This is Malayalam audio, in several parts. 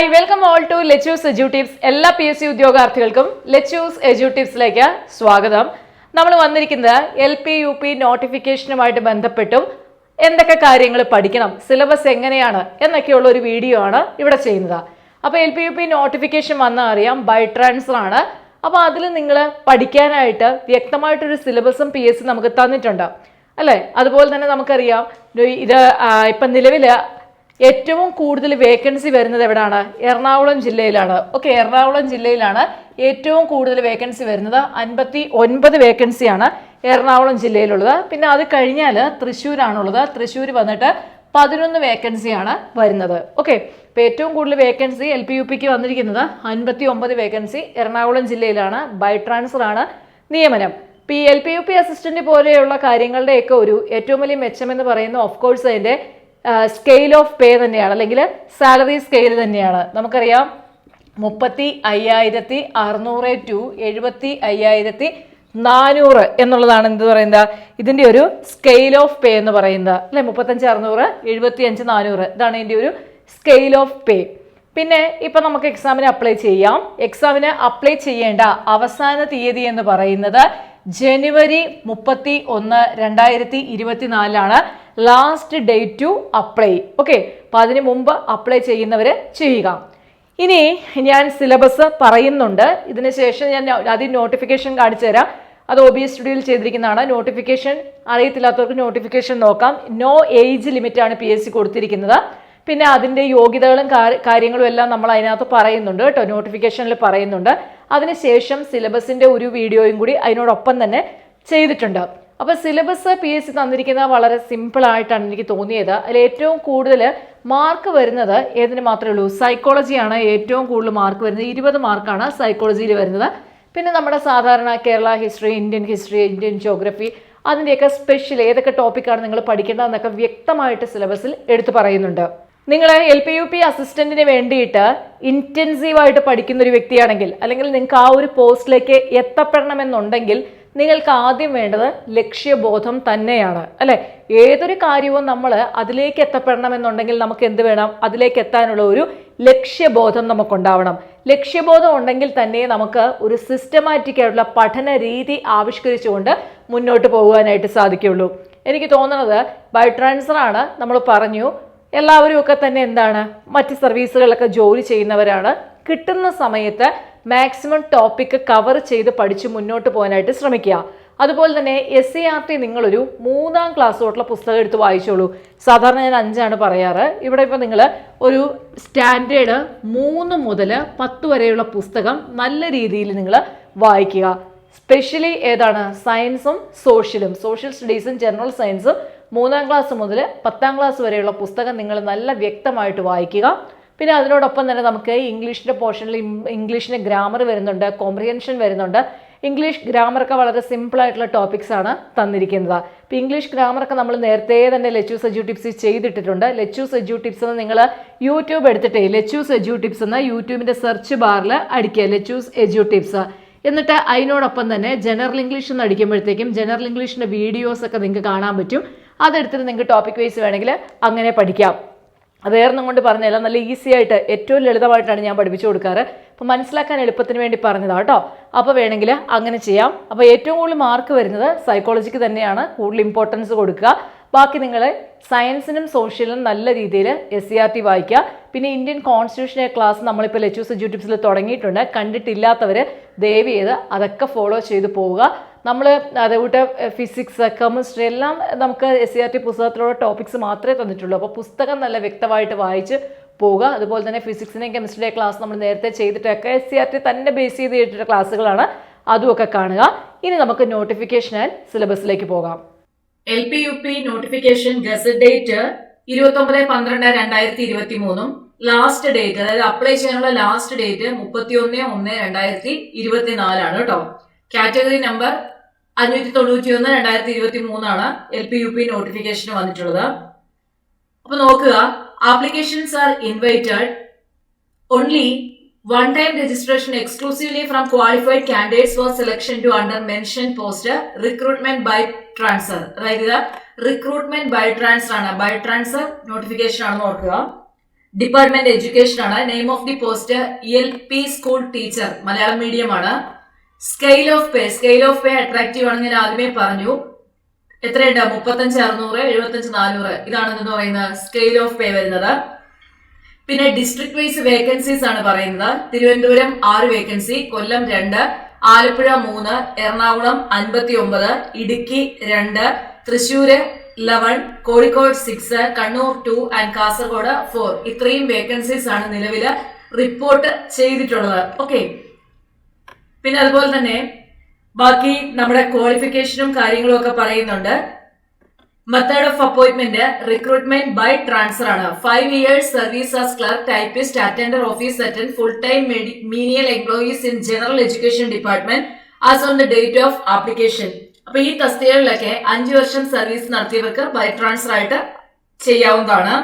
Hi welcome all to Lechu's edu tips എല്ലാ പി എസ് സി ഉദ്യോഗാർത്ഥികൾക്കും ലെച്ചൂസ് എജു ടിപ്സിലേക്ക് സ്വാഗതം. നമ്മൾ വന്നിരിക്കുന്നത് എൽ പി യു പി നോട്ടിഫിക്കേഷനുമായിട്ട് ബന്ധപ്പെട്ടും എന്തൊക്കെ കാര്യങ്ങൾ പഠിക്കണം സിലബസ് എങ്ങനെയാണ് എന്നൊക്കെയുള്ള ഒരു വീഡിയോ ആണ് ഇവിടെ ചെയ്യുന്നത്. അപ്പോൾ L P U P notification വന്നാൽ അറിയാം ബൈ ട്രാൻസ്ഫർ ആണ്. അപ്പോൾ അതിൽ നിങ്ങൾ പഠിക്കാനായിട്ട് വ്യക്തമായിട്ടൊരു സിലബസും പി എസ് സി നമുക്ക് തന്നിട്ടുണ്ട്. അല്ലേ? അതുപോലെ തന്നെ നമുക്കറിയാം ഇത് ഇപ്പം നിലവിൽ ഏറ്റവും കൂടുതൽ വേക്കൻസി വരുന്നത് എവിടെയാണ് എറണാകുളം ജില്ലയിലാണ്. ഓക്കെ എറണാകുളം ജില്ലയിലാണ് ഏറ്റവും കൂടുതൽ വേക്കൻസി വരുന്നത്. അൻപത്തി ഒൻപത് വേക്കൻസിയാണ് എറണാകുളം ജില്ലയിലുള്ളത്. പിന്നെ അത് കഴിഞ്ഞാൽ തൃശ്ശൂരാണുള്ളത്. തൃശ്ശൂർ വന്നിട്ട് പതിനൊന്ന് വേക്കൻസിയാണ് വരുന്നത്. ഓക്കെ ഇപ്പോൾ ഏറ്റവും കൂടുതൽ വേക്കൻസി എൽ പി യു പിക്ക് വന്നിരിക്കുന്നത് അൻപത്തി ഒമ്പത് വേക്കൻസി എറണാകുളം ജില്ലയിലാണ്. ബൈ ട്രാൻസ്ഫർ ആണ് നിയമനം. ഈ L P U P assistant പോലെയുള്ള കാര്യങ്ങളുടെയൊക്കെ ഒരു ഏറ്റവും വലിയ മെച്ചമെന്ന് പറയുന്ന ഓഫ് കോഴ്സ് അതിന്റെ സ്കെയിൽ ഓഫ് പേ തന്നെയാണ്. അല്ലെങ്കിൽ സാലറി സ്കെയിൽ തന്നെയാണ്. നമുക്കറിയാം മുപ്പത്തി അയ്യായിരത്തി അറുന്നൂറ് ടു എഴുപത്തി അയ്യായിരത്തി നാനൂറ് എന്നുള്ളതാണ് എന്ത് പറയുന്നത്? ഇതിന്റെ ഒരു സ്കെയിൽ ഓഫ് പേ എന്ന് പറയുന്നത്. അല്ലെ? മുപ്പത്തഞ്ച് അറുന്നൂറ് എഴുപത്തി അഞ്ച് നാനൂറ്. ഇതാണ് ഇതിന്റെ ഒരു സ്കെയിൽ ഓഫ് പേ പിന്നെ ഇപ്പം നമുക്ക് എക്സാമിന് അപ്ലൈ ചെയ്യാം. എക്സാമിന് അപ്ലൈ ചെയ്യേണ്ട അവസാന തീയതി എന്ന് പറയുന്നത് ജനുവരി മുപ്പത്തി ഒന്ന് രണ്ടായിരത്തി ഇരുപത്തിനാലിലാണ് last date to apply okay അപ്പോൾ അതിന് മുമ്പ് അപ്ലൈ ചെയ്യുന്നവർ ചെയ്യുക. ഇനി ഞാൻ സിലബസ് പറയുന്നുണ്ട്. ഇതിന് ശേഷം ഞാൻ ആദ്യം നോട്ടിഫിക്കേഷൻ കാണിച്ചു തരാം. അത് ഒ ബി എസ് സ്റ്റുഡിയോയിൽ ചെയ്തിരിക്കുന്നതാണ്. നോട്ടിഫിക്കേഷൻ അറിയത്തില്ലാത്തവർക്ക് നോട്ടിഫിക്കേഷൻ നോക്കാം. നോ ഏജ് ലിമിറ്റാണ് പി എസ് സി കൊടുത്തിരിക്കുന്നത്. പിന്നെ അതിന്റെ യോഗ്യതകളും കാര്യങ്ങളും എല്ലാം നമ്മൾ അതിനകത്ത് പറയുന്നുണ്ട് കേട്ടോ. നോട്ടിഫിക്കേഷനിൽ പറയുന്നുണ്ട്. അതിനുശേഷം സിലബസിന്റെ ഒരു വീഡിയോയും കൂടി അതിനോടൊപ്പം തന്നെ ചെയ്തിട്ടുണ്ട്. അപ്പോൾ സിലബസ് പി എസ് സി തന്നിരിക്കുന്നത് വളരെ സിമ്പിൾ ആയിട്ടാണ് എനിക്ക് തോന്നിയത്. അതിൽ ഏറ്റവും കൂടുതൽ മാർക്ക് വരുന്നത് ഏതിന് മാത്രമേ ഉള്ളൂ? സൈക്കോളജിയാണ് ഏറ്റവും കൂടുതൽ മാർക്ക് വരുന്നത്. ഇരുപത് മാർക്കാണ് സൈക്കോളജിയിൽ വരുന്നത്. പിന്നെ നമ്മുടെ സാധാരണ Kerala history Indian history Indian geography അതിന്റെയൊക്കെ സ്പെഷ്യൽ ഏതൊക്കെ ടോപ്പിക്കാണ് നിങ്ങൾ പഠിക്കേണ്ടതെന്നൊക്കെ വ്യക്തമായിട്ട് സിലബസിൽ എടുത്തു പറയുന്നുണ്ട്. നിങ്ങൾ എൽ പി യു പി അസിസ്റ്റന്റിന് വേണ്ടിയിട്ട് ഇന്റൻസീവായിട്ട് പഠിക്കുന്ന ഒരു വ്യക്തിയാണെങ്കിൽ അല്ലെങ്കിൽ നിങ്ങൾക്ക് ആ ഒരു പോസ്റ്റിലേക്ക് എത്തപ്പെടണമെന്നുണ്ടെങ്കിൽ നിങ്ങൾക്ക് ആദ്യം വേണ്ടത് ലക്ഷ്യബോധം തന്നെയാണ് അല്ലെ? ഏതൊരു കാര്യവും നമ്മൾ അതിലേക്ക് എത്തപ്പെടണമെന്നുണ്ടെങ്കിൽ നമുക്ക് എന്ത് വേണം? അതിലേക്ക് എത്താനുള്ള ഒരു ലക്ഷ്യബോധം നമുക്കുണ്ടാവണം. ലക്ഷ്യബോധം ഉണ്ടെങ്കിൽ തന്നെ നമുക്ക് ഒരു സിസ്റ്റമാറ്റിക് ആയിട്ടുള്ള പഠന രീതി ആവിഷ്കരിച്ചുകൊണ്ട് മുന്നോട്ട് പോകുവാനായിട്ട് സാധിക്കുള്ളൂ. എനിക്ക് തോന്നുന്നത് ബൈ ട്രാൻസ്ഫർ ആണ് നമ്മൾ പറഞ്ഞു എല്ലാവരും ഒക്കെ തന്നെ എന്താണ്? മറ്റ് സർവീസുകളിലൊക്കെ ജോലി ചെയ്യുന്നവരാണ്. കിട്ടുന്ന സമയത്ത് മാക്സിമം ടോപ്പിക് കവർ ചെയ്ത് പഠിച്ച് മുന്നോട്ട് പോകാനായിട്ട് ശ്രമിക്കുക. അതുപോലെ തന്നെ എസ് സി ആർ ടി നിങ്ങളൊരു മൂന്നാം ക്ലാസ് തൊട്ടുള്ള പുസ്തകം എടുത്ത് വായിച്ചോളൂ. സാധാരണ ഞാൻ അഞ്ചാണ് പറയാറ്. ഇവിടെ ഇപ്പോൾ നിങ്ങൾ ഒരു സ്റ്റാൻഡേർഡ് മൂന്ന് മുതൽ പത്ത് വരെയുള്ള പുസ്തകം നല്ല രീതിയിൽ നിങ്ങൾ വായിക്കുക. സ്പെഷ്യലി ഏതാണ്? സയൻസും സോഷ്യലും സോഷ്യൽ സ്റ്റഡീസും ജനറൽ സയൻസും മൂന്നാം ക്ലാസ് മുതൽ പത്താം ക്ലാസ് വരെയുള്ള പുസ്തകം നിങ്ങൾ നല്ല വ്യക്തമായിട്ട് വായിക്കുക. പിന്നെ അതിനോടൊപ്പം തന്നെ നമുക്ക് ഇംഗ്ലീഷിന്റെ പോർഷനിൽ ഇംഗ്ലീഷിന് ഗ്രാമർ വരുന്നുണ്ട് കോംപ്രിഹെൻഷൻ വരുന്നുണ്ട്. ഇംഗ്ലീഷ് ഗ്രാമറൊക്കെ വളരെ ടോപ്പിക്സ് ആണ് തന്നിരിക്കുന്നത്. അപ്പോൾ ഇംഗ്ലീഷ് ഗ്രാമറൊക്കെ നമ്മൾ നേരത്തെ തന്നെ ലെച്ചു സെജു ടിപ്സ് ചെയ്തിട്ടിട്ടുണ്ട്. ലെച്ചു സെജു ടിപ്സ് എന്ന് നിങ്ങൾ യൂട്യൂബ് എടുത്തിട്ടേ ലെച്ചു സെജു ടിപ്സ് എന്ന് യൂട്യൂബിന്റെ സെർച്ച് ബാറിൽ അടിക്കുക ലെച്ചൂസ് എജു ടിപ്സ് എന്നിട്ട് അതിനോടൊപ്പം തന്നെ ജനറൽ ഇംഗ്ലീഷ് എന്ന് അടിക്കുമ്പോഴത്തേക്കും ജനറൽ ഇംഗ്ലീഷിന്റെ വീഡിയോസൊക്കെ നിങ്ങൾക്ക് കാണാൻ പറ്റും. അതെടുത്തിട്ട് നിങ്ങൾക്ക് ടോപ്പിക് വൈസ് വേണമെങ്കിൽ അങ്ങനെ പഠിക്കാം. വേറൊന്നും കൊണ്ട് പറഞ്ഞതല്ല നല്ല ഈസി ആയിട്ട് ഏറ്റവും ലളിതമായിട്ടാണ് ഞാൻ പഠിപ്പിച്ചു കൊടുക്കാറ്. അപ്പോൾ മനസ്സിലാക്കാൻ എളുപ്പത്തിന് വേണ്ടി പറഞ്ഞതാണ് കേട്ടോ. അപ്പോൾ വേണമെങ്കിൽ അങ്ങനെ ചെയ്യാം. അപ്പോൾ ഏറ്റവും കൂടുതൽ മാർക്ക് വരുന്നത് സൈക്കോളജിക്ക് തന്നെയാണ് കൂടുതൽ ഇമ്പോർട്ടൻസ് കൊടുക്കുക. ബാക്കി നിങ്ങൾ സയൻസിനും സോഷ്യലിനും നല്ല രീതിയിൽ എസ് സി ആർ ടി വായിക്കുക. പിന്നെ ഇന്ത്യൻ കോൺസ്റ്റിറ്റ്യൂഷനെ ക്ലാസ് നമ്മളിപ്പോൾ ലെച്ചൂസ് യൂട്യൂബ്സിൽ തുടങ്ങിയിട്ടുണ്ട്. കണ്ടിട്ടില്ലാത്തവർ ദയവ് ചെയ്ത് അതൊക്കെ ഫോളോ ചെയ്ത് പോവുക. നമ്മൾ അതേപോലെ ഫിസിക്സ് കെമിസ്ട്രി എല്ലാം നമുക്ക് എസ് സി ആർ ടി പുസ്തകത്തിലുള്ള ടോപ്പിക്സ് മാത്രമേ തന്നിട്ടുള്ളൂ. അപ്പോൾ പുസ്തകം നല്ല വ്യക്തമായിട്ട് വായിച്ച് പോവുക. അതുപോലെ തന്നെ ഫിസിക്സിനെയും കെമിസ്ട്രിയുടെ ക്ലാസ് നമ്മൾ നേരത്തെ ചെയ്തിട്ടൊക്കെ എസ് സി ആർ ടി തന്നെ ബേസ് ചെയ്ത് ചെയ്തിട്ടുള്ള ക്ലാസ്സുകളാണ് അതുമൊക്കെ കാണുക. ഇനി നമുക്ക് നോട്ടിഫിക്കേഷൻ ആൻഡ് സിലബസിലേക്ക് പോകാം. L P U P notification gazette date ഇരുപത്തൊമ്പത് പന്ത്രണ്ട് രണ്ടായിരത്തി ഇരുപത്തി മൂന്നും ലാസ്റ്റ് ഡേറ്റ് അതായത് അപ്ലൈ ചെയ്യാനുള്ള ലാസ്റ്റ് ഡേറ്റ് മുപ്പത്തി ഒന്ന് ഒന്ന് രണ്ടായിരത്തി ഇരുപത്തിനാലാണ് കേട്ടോ കാറ്റഗറി നമ്പർ അഞ്ഞൂറ്റി തൊണ്ണൂറ്റി ഒന്ന് രണ്ടായിരത്തി ഇരുപത്തി മൂന്നാണ് L P U P notification വന്നിട്ടുള്ളത്. അപ്പൊ നോക്കുക applications are invited only one time registration exclusively from qualified candidates for selection to under mention post recruitment by transfer അതായത് ഇത് റിക്രൂട്ട്മെന്റ് ബൈ ട്രാൻസ്ഫർ ആണ്. ബൈ ട്രാൻസ്ഫർ നോട്ടിഫിക്കേഷൻ ആണെന്ന് ഓർക്കുക. ഡിപ്പാർട്ട്മെന്റ് എഡ്യൂക്കേഷൻ ആണ്. Name of the post L P school teacher Malayalam medium ആണ്. Scale of pay scale of pay attractive ആണെന്ന് ഞാൻ ആദ്യമേ പറഞ്ഞു. എത്രയുണ്ട്? മുപ്പത്തഞ്ച് അറുന്നൂറ് എഴുപത്തഞ്ച് നാനൂറ്. ഇതാണ് എന്ന് പറയുന്നത് സ്കെയിൽ ഓഫ് പേ വരുന്നത്. പിന്നെ ഡിസ്ട്രിക്ട് വൈസ് വേക്കൻസീസ് ആണ് പറയുന്നത്. തിരുവനന്തപുരം ആറ് വേക്കൻസി കൊല്ലം രണ്ട് ആലപ്പുഴ മൂന്ന് എറണാകുളം അൻപത്തി ഒമ്പത് ഇടുക്കി രണ്ട് Thrissur eleven Kozhikode six Kannur two and Kasaragod four ഇത്രയും വേക്കൻസീസ് ആണ് നിലവിൽ റിപ്പോർട്ട് ചെയ്തിട്ടുള്ളത്. ഓക്കെ പിന്നെ അതുപോലെ തന്നെ ബാക്കി നമ്മുടെ ക്വാളിഫിക്കേഷനും കാര്യങ്ങളും ഒക്കെ പറയുന്നുണ്ട്. Method of appointment recruitment by transfer ആണ്. Five years service as clerk typist attender office attend full time menial employees in general education department as on the date of application അപ്പൊ ഈ തസ്തികകളിലൊക്കെ അഞ്ചു വർഷം സർവീസ് നടത്തിയവർക്ക് ബൈ ട്രാൻസ്ഫർ ആയിട്ട് ചെയ്യാവുന്നതാണ്.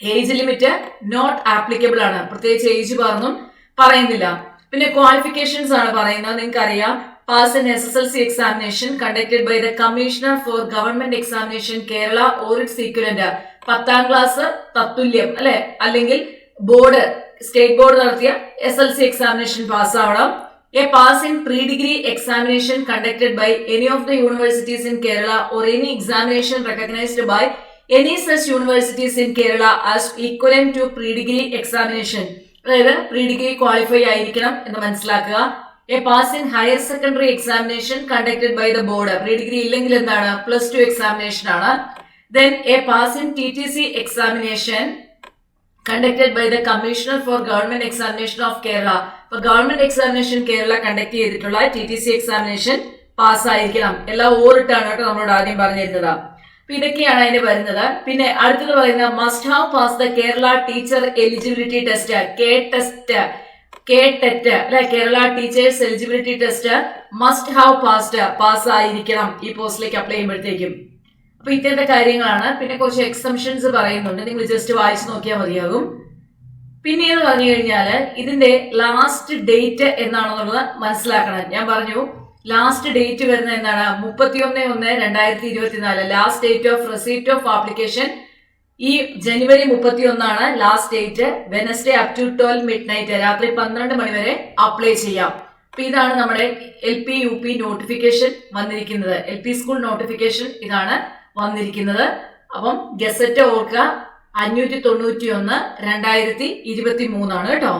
ഏജ് ലിമിറ്റ് നോട്ട് ആപ്ലിക്കബിൾ ആണ്. പ്രത്യേകിച്ച് ഏജ് പറഞ്ഞും പറയുന്നില്ല. പിന്നെ ക്വാളിഫിക്കേഷൻസ് ആണ് പറയുന്നത്. നിങ്ങൾക്ക് അറിയാം pass in S S L C examination conducted by the commissioner for government examination Kerala or its equivalent പത്താം ക്ലാസ് തത്തുല്യം അല്ലെ? അല്ലെങ്കിൽ ബോർഡ് സ്റ്റേറ്റ് ബോർഡ് നടത്തിയ S L C examination പാസ്സാവണം a pass in pre degree examination conducted by any of the universities in Kerala or any examination recognised by any such universities in Kerala as equivalent to pre degree examination അതായത് പ്രീ ഡിഗ്രി ക്വാളിഫൈ ആയിരിക്കണം എന്ന് മനസ്സിലാക്കുക. A pass in higher secondary examination conducted by the board pre degree ഇല്ലെങ്കിൽ എന്താണ്? പ്ലസ് ടു എക്സാമിനേഷൻ ആണ്. Then a pass in T T C examination conducted by the commissioner for government examination of Kerala ഇപ്പൊ ഗവൺമെന്റ് എക്സാമിനേഷൻ കേരള കണ്ടക്ട് ചെയ്തിട്ടുള്ള T T C examination pass ആയിരിക്കണം. എല്ലാം ഓറിട്ടാണ് കേട്ടോ നമ്മളോട് ആദ്യം പറഞ്ഞിരുന്നത്. ഇതൊക്കെയാണ് അതിന് വരുന്നത്. പിന്നെ അടുത്തത് പറയുന്ന must have pass the Kerala teacher eligibility test K test K TET അല്ലെ? Kerala teachers eligibility test must have passed pass ആയിരിക്കണം. ഈ പോസ്റ്റിലേക്ക് അപ്ലൈ ചെയ്യുമ്പോഴത്തേക്കും. അപ്പൊ ഇത്തരത്തെ കാര്യങ്ങളാണ്. പിന്നെ കുറച്ച് എക്സംഷൻസ് പറയുന്നുണ്ട്. നിങ്ങൾ ജസ്റ്റ് വായിച്ചു നോക്കിയാൽ മതിയാകും. പിന്നെ എന്ന് പറഞ്ഞു കഴിഞ്ഞാൽ ഇതിന്റെ ലാസ്റ്റ് ഡേറ്റ് എന്നാണെന്നുള്ളത് മനസ്സിലാക്കണം. ഞാൻ പറഞ്ഞു ലാസ്റ്റ് ഡേറ്റ് വരുന്നത് എന്താണ്? മുപ്പത്തിയൊന്ന് ഒന്ന് രണ്ടായിരത്തി ഇരുപത്തിനാല് last date of receipt of application ഈ ജനുവരി മുപ്പത്തി ഒന്നാണ് last date Wednesday up to twelve midnight രാത്രി പന്ത്രണ്ട് മണി വരെ അപ്ലൈ ചെയ്യാം. അപ്പൊ ഇതാണ് നമ്മുടെ L P U P notification വന്നിരിക്കുന്നത്. എൽ പി സ്കൂൾ നോട്ടിഫിക്കേഷൻ ഇതാണ് വന്നിരിക്കുന്നത്. അപ്പം ഗസറ്റ് ഓർക്കുക അഞ്ഞൂറ്റി തൊണ്ണൂറ്റി ഒന്ന് രണ്ടായിരത്തി ഇരുപത്തി മൂന്നാണ് കേട്ടോ.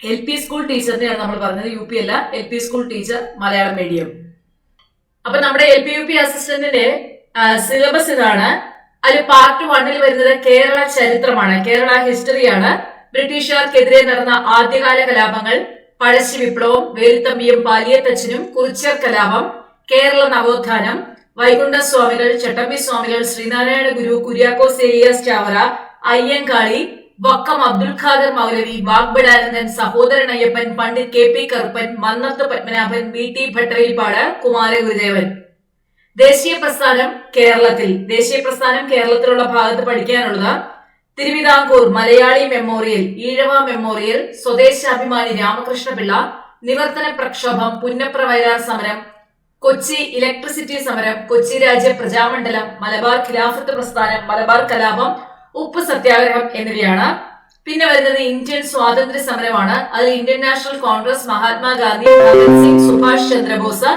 എൽ പി സ്കൂൾ ടീച്ചറിനെയാണ് നമ്മൾ പറഞ്ഞത്. യു പി അല്ല L P school teacher Malayalam medium അപ്പൊ നമ്മുടെ എൽ പി യു പി അസിസ്റ്റന്റിന്റെ സിലബസ് ഇതാണ്. അതിൽ പാർട്ട് വണ്ണിൽ വരുന്നത് കേരള ചരിത്രമാണ്. കേരള ഹിസ്റ്ററിയാണ് ബ്രിട്ടീഷുകാർക്കെതിരെ നടന്ന ആദ്യകാല കലാപങ്ങൾ പഴശ്ശി വിപ്ലവം വേലുത്തമ്പിയും പാലിയത്തച്ഛനും കുറിച്യർ കലാപം കേരള നവോത്ഥാനം വൈകുണ്ഠ സ്വാമികൾ ചട്ടമ്പി സ്വാമികൾ ശ്രീനാരായണ ഗുരു Kuriakose Elias Chavara Ayyankali Vakkom Abdul Khader Moulavi Vagbhatananda Sahodaran Ayyappan Pandit K P Karuppan Mannathu Padmanabhan V T Kumara Kumaragurudevan ദേശീയ പ്രസ്ഥാനം കേരളത്തിൽ. ദേശീയ പ്രസ്ഥാനം കേരളത്തിലുള്ള ഭാഗത്ത് പഠിക്കാനുള്ളത് തിരുവിതാംകൂർ മലയാളി മെമ്മോറിയൽ ഈഴവ മെമ്മോറിയൽ സ്വദേശാഭിമാനി രാമകൃഷ്ണപിള്ള നിവർത്തന പ്രക്ഷോഭം പുന്നപ്ര വയലാർ സമരം കൊച്ചി ഇലക്ട്രിസിറ്റി സമരം കൊച്ചി രാജ്യ പ്രജാമണ്ഡലം മലബാർ ഖിലാഫത്ത് പ്രസ്ഥാനം മലബാർ കലാപം ഉപ്പ് സത്യാഗ്രഹം എന്നിവയാണ്. പിന്നെ വരുന്നത് ഇന്ത്യൻ സ്വാതന്ത്ര്യ സമരമാണ് അതിൽ Indian National Congress Mahatma Gandhi Bhagat Singh Subhash Chandrabose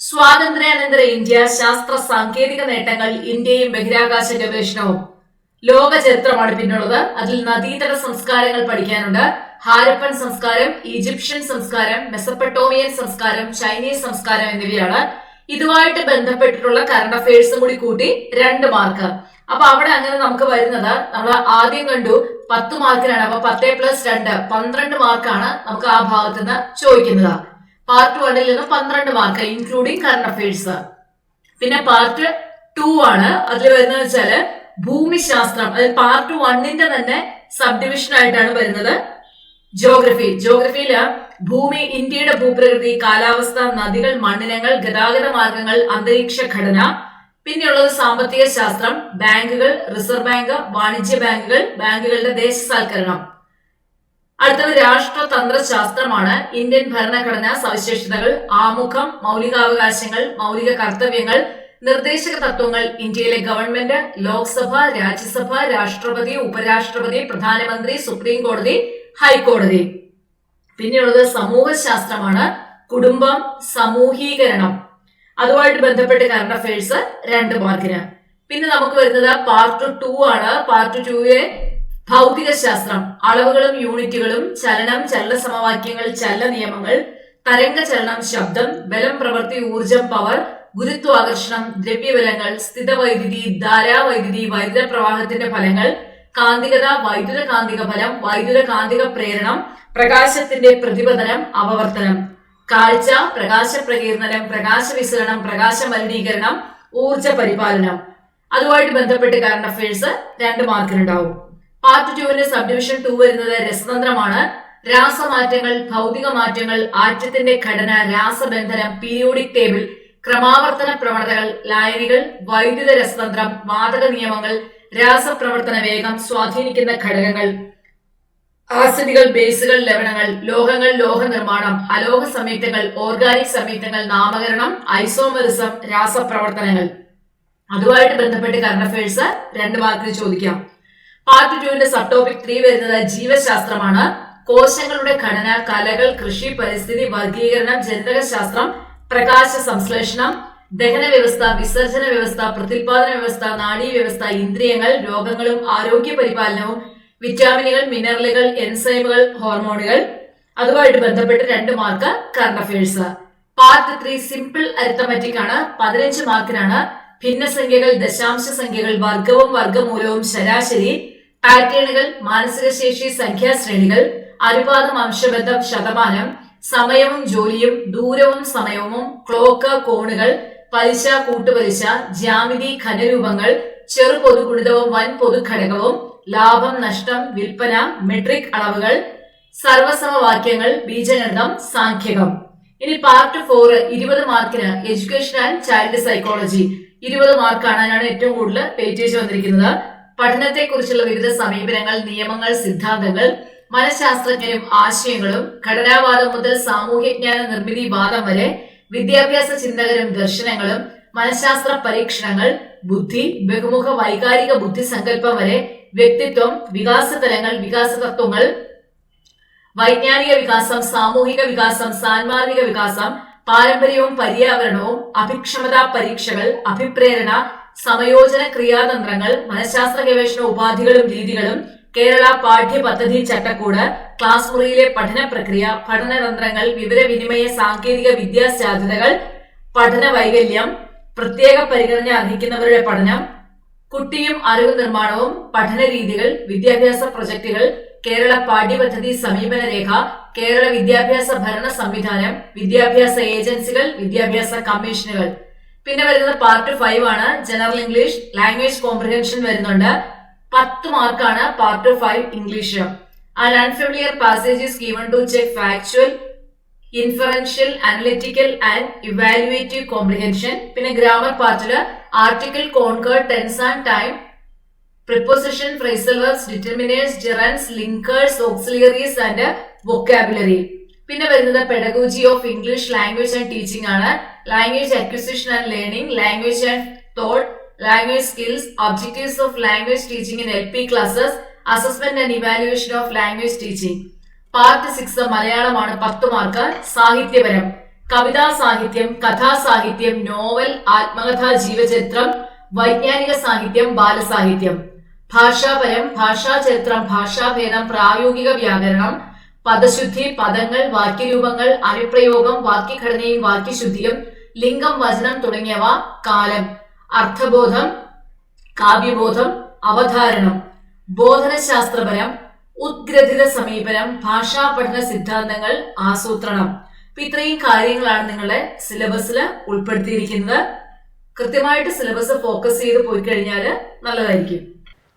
സ്വാതന്ത്ര്യാനന്തര ഇന്ത്യ ശാസ്ത്ര സാങ്കേതിക നേട്ടങ്ങൾ ഇന്ത്യയും ബഹിരാകാശ ഗവേഷണവും. ലോക ചരിത്രമാണ് പിന്നുള്ളത്. അതിൽ നദീതട സംസ്കാരങ്ങൾ പഠിക്കാനുണ്ട്. ഹാരപ്പൻ സംസ്കാരം ഈജിപ്ഷ്യൻ സംസ്കാരം മെസപ്പട്ടോമിയൻ സംസ്കാരം ചൈനീസ് സംസ്കാരം എന്നിവയാണ്. ഇതുമായിട്ട് ബന്ധപ്പെട്ടിട്ടുള്ള കറണ്ട് അഫയേഴ്സും കൂടി കൂട്ടി രണ്ട് മാർക്ക്. അപ്പൊ അവിടെ അങ്ങനെ നമുക്ക് വരുന്നത്. നമ്മൾ ആദ്യം കണ്ടു പത്ത് മാർക്കിനാണ്. അപ്പൊ പത്തേ പ്ലസ് രണ്ട് പന്ത്രണ്ട് മാർക്കാണ് നമുക്ക് ആ ഭാഗത്ത് നിന്ന് ചോദിക്കുന്നത് പാർട്ട് വണ്ണിൽ നിന്ന് പന്ത്രണ്ട് മാർക്ക് ഇൻക്ലൂഡിങ് കറണ്ട് അഫയേഴ്സ് പിന്നെ പാർട്ട് ടു ആണ് അതിൽ വരുന്നത് വെച്ചാൽ ഭൂമിശാസ്ത്രം. അതായത് പാർട്ട് വണ്ണിന്റെ തന്നെ സബ് ഡിവിഷൻ ആയിട്ടാണ് വരുന്നത്. ജോഗ്രഫി ജോഗ്രഫിയിൽ ഭൂമി ഇന്ത്യയുടെ ഭൂപ്രകൃതി കാലാവസ്ഥ നദികൾ മണ്ണിനങ്ങൾ ഗതാഗത മാർഗങ്ങൾ അന്തരീക്ഷ ഘടന പിന്നെയുള്ളത് സാമ്പത്തിക ശാസ്ത്രം ബാങ്കുകൾ റിസർവ് ബാങ്ക് വാണിജ്യ ബാങ്കുകൾ ബാങ്കുകളുടെ ദേശസാൽക്കരണം. അടുത്തത് രാഷ്ട്രതന്ത്ര ശാസ്ത്രമാണ് ഇന്ത്യൻ ഭരണഘടന സവിശേഷതകൾ ആമുഖം മൗലികാവകാശങ്ങൾ മൗലിക കർത്തവ്യങ്ങൾ നിർദ്ദേശക തത്വങ്ങൾ ഇന്ത്യയിലെ ഗവൺമെന്റ് ലോക്സഭ രാജ്യസഭ രാഷ്ട്രപതി ഉപരാഷ്ട്രപതി പ്രധാനമന്ത്രി സുപ്രീം കോടതി ഹൈക്കോടതി. പിന്നെയുള്ളത് സമൂഹശാസ്ത്രമാണ്. കുടുംബം സമൂഹീകരണം. അതുമായിട്ട് ബന്ധപ്പെട്ട് കറണ്ട് അഫയേഴ്സ് രണ്ട് മാർക്കിന് പിന്നെ നമുക്ക് വരുന്നത് പാർട്ട് ടു ആണ്. പാർട്ട് ടുവിലെ ഭൗതിക ശാസ്ത്രം. അളവുകളും യൂണിറ്റുകളും ചലനം ചലന സമവാക്യങ്ങൾ ചലന നിയമങ്ങൾ തരംഗ ചലനം ശബ്ദം ബലം പ്രവൃത്തി ഊർജം പവർ ഗുരുത്വാകർഷണം ദ്രവ്യബലങ്ങൾ സ്ഥിതവൈദ്യുതി ധാരാവൈദ്യുതി വൈദ്യുത പ്രവാഹത്തിന്റെ ഫലങ്ങൾ കാന്തികത വൈദ്യുത കാന്തിക ഫലം വൈദ്യുത കാന്തിക പ്രേരണം പ്രകാശത്തിന്റെ പ്രതിപതനം അപവർത്തനം കാഴ്ച പ്രകാശ പ്രകീർണനം പ്രകാശ വിസരണം പ്രകാശ മലിനീകരണം ഊർജ പരിപാലനം അതുമായിട്ട് ബന്ധപ്പെട്ട് കറണ്ട് അഫയേഴ്സ് രണ്ട് മാർക്കിനുണ്ടാവും. പാർട്ട് ടുവിന്റെ സബ് ഡിവിഷൻ ടു വരുന്നത് രസതന്ത്രമാണ്. രാസമാറ്റങ്ങൾ ഭൗതിക മാറ്റങ്ങൾ ആറ്റത്തിന്റെ ഘടന രാസബന്ധനം പീരിയോഡിക് ടേബിൾ ക്രമാവർത്തന പ്രവണതകൾ ലായനികൾ വൈദ്യുത രസതന്ത്രം വാതക നിയമങ്ങൾ രാസപ്രവർത്തന വേഗം സ്വാധീനിക്കുന്ന ഘടകങ്ങൾ. ആസിഡുകൾ ബേസുകൾ ലവണങ്ങൾ ലോഹങ്ങൾ ലോഹ നിർമ്മാണം അലോഹ സംയുക്തങ്ങൾ ഓർഗാനിക് സംയുക്തങ്ങൾ നാമകരണം ഐസോമറിസം രാസപ്രവർത്തനങ്ങൾ. അതുമായിട്ട് ബന്ധപ്പെട്ട് കറണ്ട് അഫയേഴ്സ് രണ്ട് മാർക്കിൽ ചോദിക്കാം. പാർട്ട് ടുവിന്റെ സബ് ടോപ്പിക് ത്രീ വരുന്നത് ജീവശാസ്ത്രമാണ്. കോശങ്ങളുടെ ഘടന കലകൾ കൃഷി പരിസ്ഥിതി വർഗീകരണം ജനിതക ശാസ്ത്രം പ്രകാശ സംശ്ലേഷണം ദഹന വ്യവസ്ഥ വിസർജന വ്യവസ്ഥ പ്രത്യുൽപാദന വ്യവസ്ഥ നാഡീ വ്യവസ്ഥ ഇന്ദ്രിയങ്ങൾ രോഗങ്ങളും ആരോഗ്യ പരിപാലനവും വിറ്റാമിനുകൾ മിനറലുകൾ എൻസൈമുകൾ ഹോർമോണുകൾ അതുമായിട്ട് ബന്ധപ്പെട്ട് രണ്ട് mark current affairs part three simple arithmetic ആണ്. പതിനഞ്ച് മാർക്കിനാണ്. ഭിന്നസംഖ്യകൾ ദശാംശ സംഖ്യകൾ വർഗവും വർഗമൂലവും ശരാശരി പാറ്റേണുകൾ മാനസിക ശേഷി സംഖ്യാശ്രേണികൾ അനുപാതം അംശബന്ധം ശതമാനം സമയവും ജോലിയും ദൂരവും സമയവും ക്ലോക്ക് കോണുകൾ പലിശ കൂട്ടുപലിശ ജ്യാമിതി ഘനരൂപങ്ങൾ ചെറു പൊതുഗുണിതവും വൻ പൊതുഘടകവും ലാഭം നഷ്ടം വിൽപ്പന മെട്രിക് അളവുകൾ സർവസമവാക്യങ്ങൾ ബീജഗണിതം സാഖ്യകം. ഇനി പാർട്ട് ഫോർ ഇരുപത് മാർക്കിന് എഡ്യൂക്കേഷൻ ആൻഡ് ചൈൽഡ് സൈക്കോളജി ഇരുപത് മാർക്കാണ് അതിനാണ് ഏറ്റവും കൂടുതൽ പേറ്റേജ് വന്നിരിക്കുന്നത്. പഠനത്തെ കുറിച്ചുള്ള വിവിധ സമീപനങ്ങൾ നിയമങ്ങൾ സിദ്ധാന്തങ്ങൾ മനഃശാസ്ത്രജ്ഞരും ആശയങ്ങളും ഘടനാവാദം മുതൽ സാമൂഹ്യജ്ഞാന നിർമ്മിതി വാദം വരെ വിദ്യാഭ്യാസ ചിന്തകരും ദർശനങ്ങളും മനഃശാസ്ത്ര പരീക്ഷണങ്ങൾ ബുദ്ധി ബഹുമുഖ വൈകാരിക ബുദ്ധി സങ്കല്പം വരെ വ്യക്തിത്വം വികാസ തലങ്ങൾ വികാസ തത്വങ്ങൾ വൈജ്ഞാനിക വികാസം സാമൂഹിക വികാസം സാൻമാർഗിക വികാസം പാരമ്പര്യവും പര്യാവരണവും അഭിക്ഷമതാ പരീക്ഷകൾ അഭിപ്രേരണ സമയോജന ക്രിയാതന്ത്രങ്ങൾ മനഃശാസ്ത്ര ഗവേഷണ ഉപാധികളും രീതികളും കേരള പാഠ്യപദ്ധതി ചട്ടക്കൂട് ക്ലാസ് മുറിയിലെ പഠന പ്രക്രിയ പഠനതന്ത്രങ്ങൾ വിവരവിനിമയ സാങ്കേതിക വിദ്യാസാധ്യതകൾ പഠന വൈകല്യം പ്രത്യേക പരിഗണന അർഹിക്കുന്നവരുടെ പഠനം കുട്ടിയും അറിവ് നിർമ്മാണവും പഠന രീതികൾ വിദ്യാഭ്യാസ പ്രൊജക്ടുകൾ കേരള പാഠ്യപദ്ധതി സമീപന രേഖ കേരള വിദ്യാഭ്യാസ ഭരണ സംവിധാനം വിദ്യാഭ്യാസ ഏജൻസികൾ വിദ്യാഭ്യാസ കമ്മീഷനുകൾ. പിന്നെ വരുന്നത് പാർട്ട് ഫൈവ് ആണ്. ജനറൽ ഇംഗ്ലീഷ് ലാംഗ്വേജ് കോംപ്രിഹെൻഷൻ വരുന്നുണ്ട്. പത്ത് മാർക്കാണ് part five English. And unfamiliar passages given to check factual inferential analytical and evaluative comprehension പിന്നെ ഗ്രാമർ പാർട്ടിൽ article concord tense and time preposition phrasal determiners gerunds linkers auxiliaries and vocabulary പിന്നെ വരുന്നത് pedagogy of English language and teaching ആണ്. Language acquisition and learning language and thought language skills objectives of language teaching in L P classes assessment and evaluation of language teaching part six മലയാളമാണ് പത്ത് മാർക്ക് സാഹിത്യപരം. കവിതാ സാഹിത്യം കഥാസാഹിത്യം നോവൽ ആത്മകഥാ ജീവചരിത്രം വൈജ്ഞാനിക സാഹിത്യം ബാലസാഹിത്യം. ഭാഷാപരം ഭാഷാചരിത്രം ഭാഷാഭേദം പ്രായോഗിക വ്യാകരണം പദശുദ്ധി പദങ്ങൾ വാക്യരൂപങ്ങൾ അനുപ്രയോഗം വാക്യഘടനയും വാക്യശുദ്ധിയും ലിംഗം വചനം തുടങ്ങിയവ കാലം. അർത്ഥബോധം കാവ്യബോധം അവധാരണം ബോധനശാസ്ത്രപരം ഉദ്ഗ്രഥിത സമീപനം ഭാഷാ പഠന സിദ്ധാന്തങ്ങൾ ആസൂത്രണം. അപ്പൊ ഇത്രയും കാര്യങ്ങളാണ് നിങ്ങളുടെ സിലബസിൽ ഉൾപ്പെടുത്തിയിരിക്കുന്നത്. കൃത്യമായിട്ട് സിലബസ് ഫോക്കസ് ചെയ്ത് പോയി കഴിഞ്ഞാൽ നല്ലതായിരിക്കും.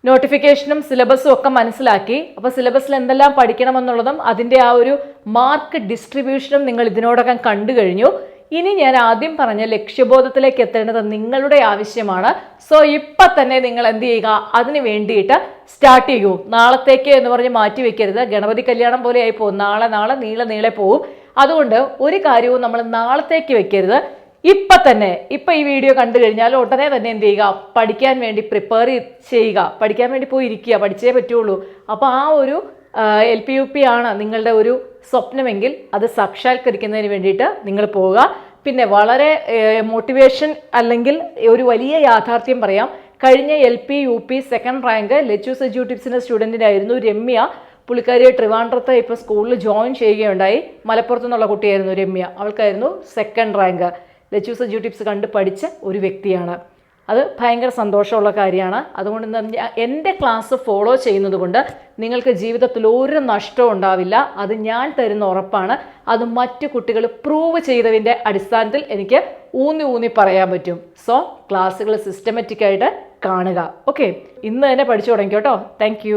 നോട്ടിഫിക്കേഷനും സിലബസും ഒക്കെ മനസ്സിലാക്കി. അപ്പോൾ സിലബസിൽ എന്തെല്ലാം പഠിക്കണമെന്നുള്ളതും അതിന്റെ ആ ഒരു മാർക്ക് ഡിസ്ട്രിബ്യൂഷനും നിങ്ങൾ ഇതിനോടകം കണ്ടു കഴിഞ്ഞു. ഇനി ഞാൻ ആദ്യം പറഞ്ഞ ലക്ഷ്യബോധത്തിലേക്ക് എത്തേണ്ടത് നിങ്ങളുടെ ആവശ്യമാണ്. സോ ഇപ്പൊ തന്നെ നിങ്ങൾ എന്ത് ചെയ്യുക? അതിന് വേണ്ടിയിട്ട് സ്റ്റാർട്ട് ചെയ്യൂ. നാളത്തേക്ക് എന്ന് പറഞ്ഞ് മാറ്റി വെക്കരുത്. ഗണപതി കല്യാണം പോലെ ആയി പോകും. നാളെ നാളെ നീളെ നീളെ പോവും. അതുകൊണ്ട് ഒരു കാര്യവും നമ്മൾ നാളത്തേക്ക് വെക്കരുത്. ഇപ്പൊ തന്നെ ഇപ്പൊ ഈ വീഡിയോ കണ്ടു കഴിഞ്ഞാൽ ഉടനെ തന്നെ എന്ത് ചെയ്യുക? പഠിക്കാൻ വേണ്ടി പ്രിപ്പയർ ചെയ്യുക. പഠിക്കാൻ വേണ്ടി പോയി ഇരിക്കുക. പഠിച്ചേ പറ്റുള്ളൂ. അപ്പോൾ ആ ഒരു എൽ പി യു പി ആണ് നിങ്ങളുടെ ഒരു സ്വപ്നമെങ്കിൽ അത് സാക്ഷാത്കരിക്കുന്നതിന് വേണ്ടിയിട്ട് നിങ്ങൾ പോവുക. പിന്നെ വളരെ മോട്ടിവേഷൻ അല്ലെങ്കിൽ ഒരു വലിയ യാഥാർത്ഥ്യം പറയാം. കഴിഞ്ഞ L P U P second rank Lechus എജ്യൂട്ടിവ്സിന്റെ സ്റ്റുഡന്റിനായിരുന്നു രമ്യ. പുള്ളിക്കാരി ട്രിവാൻഡ്രത്ത് ഇപ്പോൾ സ്കൂളിൽ ജോയിൻ ചെയ്യുകയുണ്ടായി. മലപ്പുറത്തു നിന്നുള്ള കുട്ടിയായിരുന്നു Ramya. അവൾക്കായിരുന്നു second rank Lachus edu tips കണ്ട് പഠിച്ച ഒരു വ്യക്തിയാണ്. അത് ഭയങ്കര സന്തോഷമുള്ള കാര്യമാണ്. അതുകൊണ്ട് എന്റെ ക്ലാസ് ഫോളോ ചെയ്യുന്നത് കൊണ്ട് നിങ്ങൾക്ക് ജീവിതത്തിൽ ഒരു നഷ്ടവും ഉണ്ടാവില്ല. അത് ഞാൻ തരുന്ന ഉറപ്പാണ്. അത് മറ്റു കുട്ടികൾ പ്രൂവ് ചെയ്തതിന്റെ അടിസ്ഥാനത്തിൽ എനിക്ക് ഊന്നി ഊന്നി പറയാൻ പറ്റും. സോ ക്ലാസ്സുകൾ സിസ്റ്റമാറ്റിക്കായിട്ട് കാണുക. ഓക്കെ ഇന്ന് തന്നെ പഠിച്ചു തുടങ്ങി കേട്ടോ താങ്ക്